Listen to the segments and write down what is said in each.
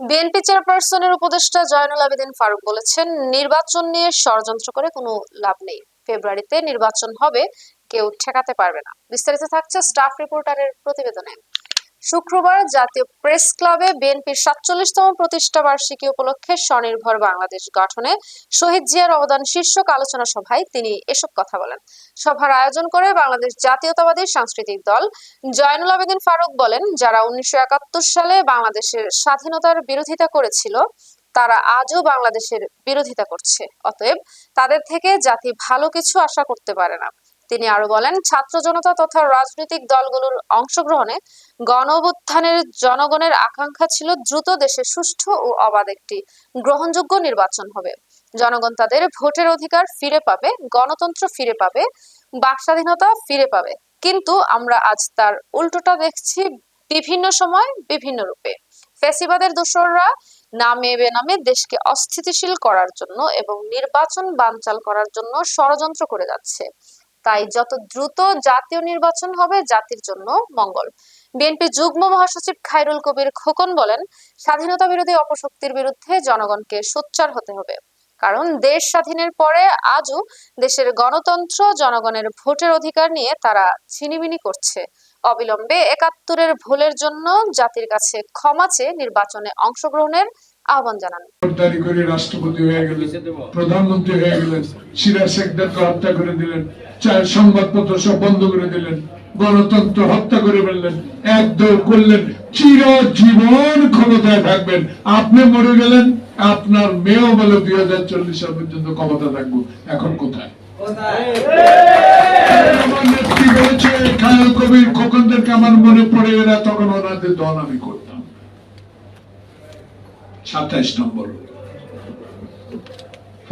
BNP চেয়ারপারসনের উপদেষ্টা জয়নুল আবেদিন ফারুক বলেছেন, নির্বাচন নিয়ে ষড়যন্ত্র করে কোনো লাভ নেই। ফেব্রুয়ারিতে নির্বাচন হবে, কেউ ঠেকাতে পারবে না। বিস্তারিত থাকছে স্টাফ রিপোর্টারের প্রতিবেদনে। শুক্রবার জাতীয় প্রেস ক্লাবে বিএনপির সাতচল্লিশতম প্রতিষ্ঠা বার্ষিকী উপলক্ষে স্বনির্ভর বাংলাদেশ গঠনে শহীদ জিয়ার অবদান শীর্ষক আলোচনা সভায় তিনি এসব কথা বলেন। সভার আয়োজন করে বাংলাদেশ জাতীয়তাবাদী সাংস্কৃতিক দল জয়নুল আবেদিন ফারুক বলেন, যারা উনিশশো একাত্তর সালে বাংলাদেশের স্বাধীনতার বিরোধিতা করেছিল, তারা আজও বাংলাদেশের বিরোধিতা করছে। অতএব তাদের থেকে জাতি ভালো কিছু আশা করতে পারে না। তিনি আরও বলেন, ছাত্র জনতা তথা রাজনৈতিক দলগুলোর অংশগ্রহণে গণ জনগণের আকাঙ্ক্ষা ছিল দ্রুত দেশে সুষ্ঠু ও অবাধ একটি গ্রহণযোগ্য নির্বাচন হবে। জনগণ তাদের ভোটের অধিকার ফিরে পাবে, গণতন্ত্র ফিরে পাবে, বাক স্বাধীনতা ফিরে পাবে। কিন্তু আমরা আজ তার উল্টোটা দেখছি বিভিন্ন সময়, বিভিন্ন রূপে। ফ্যাসিবাদের দোসররা নামে বেনামে দেশকে অস্থিতিশীল করার জন্য এবং নির্বাচন বানচাল করার জন্য ষড়যন্ত্র করে যাচ্ছে। তাই যত দ্রুত জাতীয় নির্বাচন হবে, জাতির জন্য মঙ্গল। বিএনপি যুগ্ম মহাসচিব খায়রুল কবির খোকন বলেন, স্বাধীনতা বিরোধী অপশক্তির বিরুদ্ধে জনগণকে সোচ্চার হতে হবে। কারণ দেশ স্বাধীনের পরে আজও দেশের গণতন্ত্র জনগণের ভোটের অধিকার নিয়ে তারা ছিনিমিনি করছে। অবিলম্বে একাত্তরের ভুলের জন্য জাতির কাছে ক্ষমা চেয়ে নির্বাচনে অংশগ্রহণের আহ্বান জানান। রাষ্ট্রপতি হয়ে গেলেন প্রধানমন্ত্রী হয়ে গেলেন, সিরাজ শেখদারকে হত্যা করে দিলেন। সংবাদপত্র সব বন্ধ করে দিলেন। গণতন্ত্র হত্যা করে ফেললেন। একদল করলেন। চিরজীবন ক্ষমতায় থাকবেন। আপনি মরে গেলেন। আপনার মেয়েও বলে দুই হাজার চল্লিশ সাল পর্যন্ত ক্ষমতা থাকব। এখন কোথায়?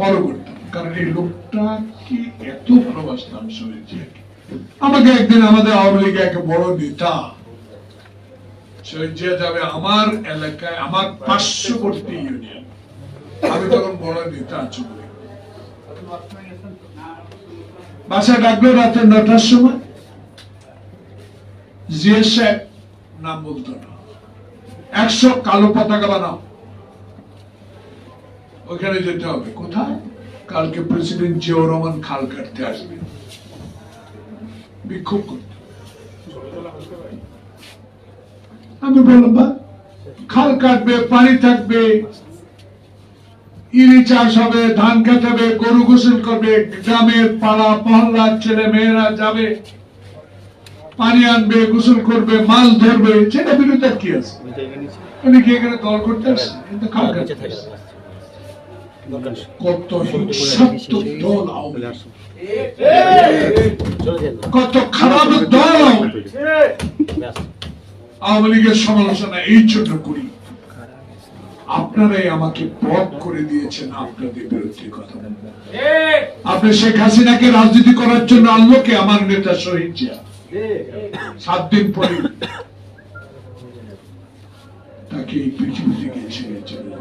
করতাম। কারণ এই লোকটা কি এত ভালোবাসতাম শুনেছি আমাকে একদিন আমাদের আওয়ামী লীগে এক বড় নেতা শহীদ যাবে আমার এলাকায়, আমার পার্শ্ববর্তী ইউনিয়ন আমি তখন বড় নেতা। বাসায় ডাকলো রাতে নটার সময়। জিয়া সাহেব নাম বলতো না। একশো কালো পতাকা বানাও। ওখানে যেতে হবে। কোথায়? কালকে প্রেসিডেন্ট জিয়াউর রহমান খাল কাটতে আসবে। বিক্ষোভ করতে। আমি বললাম বা খাল কাটবে, পানি থাকবে, ইরি চাষ হবে, ধান কাটাবে, গরু গোসল করবে, গ্রামের পাড়া মহল্লার ছেলে মেয়েরা যাবে, পানি আনবে, গোসল করবে মাছ ধরবে, সেটা বিরুদ্ধে কি আছে? উনি কি এখানে দল করতে আসছে, কিন্তু খাল কাটতে। কত হিংসাত্মক দল কত খারাপ দল আওয়ামী লীগের সমালোচনা এই জন্য করি। আপনারাই আমাকে পথ করে দিয়েছেন আপনাদের বিরুদ্ধে কথা আপনি শেখ হাসিনাকে রাজনীতি করার জন্য আনলোকে আমার নেতা শহীদ জিয়া। সাত দিন পরে তাকে এই পৃথিবী থেকে ছেড়ে চলে।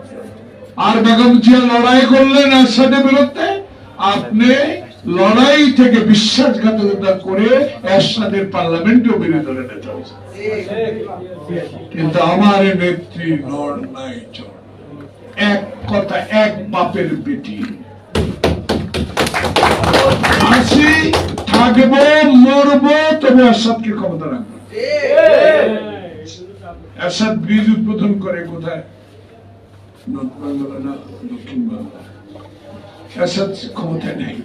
আর বেগম জিয়া লড়াই করলেন এরশাদের বিরুদ্ধে আপনি লড়াই থেকে বিশ্বাসঘাতকতা করে এরশাদের পার্লামেন্টেও বিরোধী নেতা। কিন্তু আমার নেত্রী নর নাই এক কথা, এক বাপের বেটি আসি, থাকব, মরবো, তবে এরশাদকে ক্ষমতা রাখব। এরশাদ ব্রিজ উদ্বোধন করে কোথায়? নর্থ বাংলা না দক্ষিণ বাংলা এরশাদ ক্ষমতায় নেই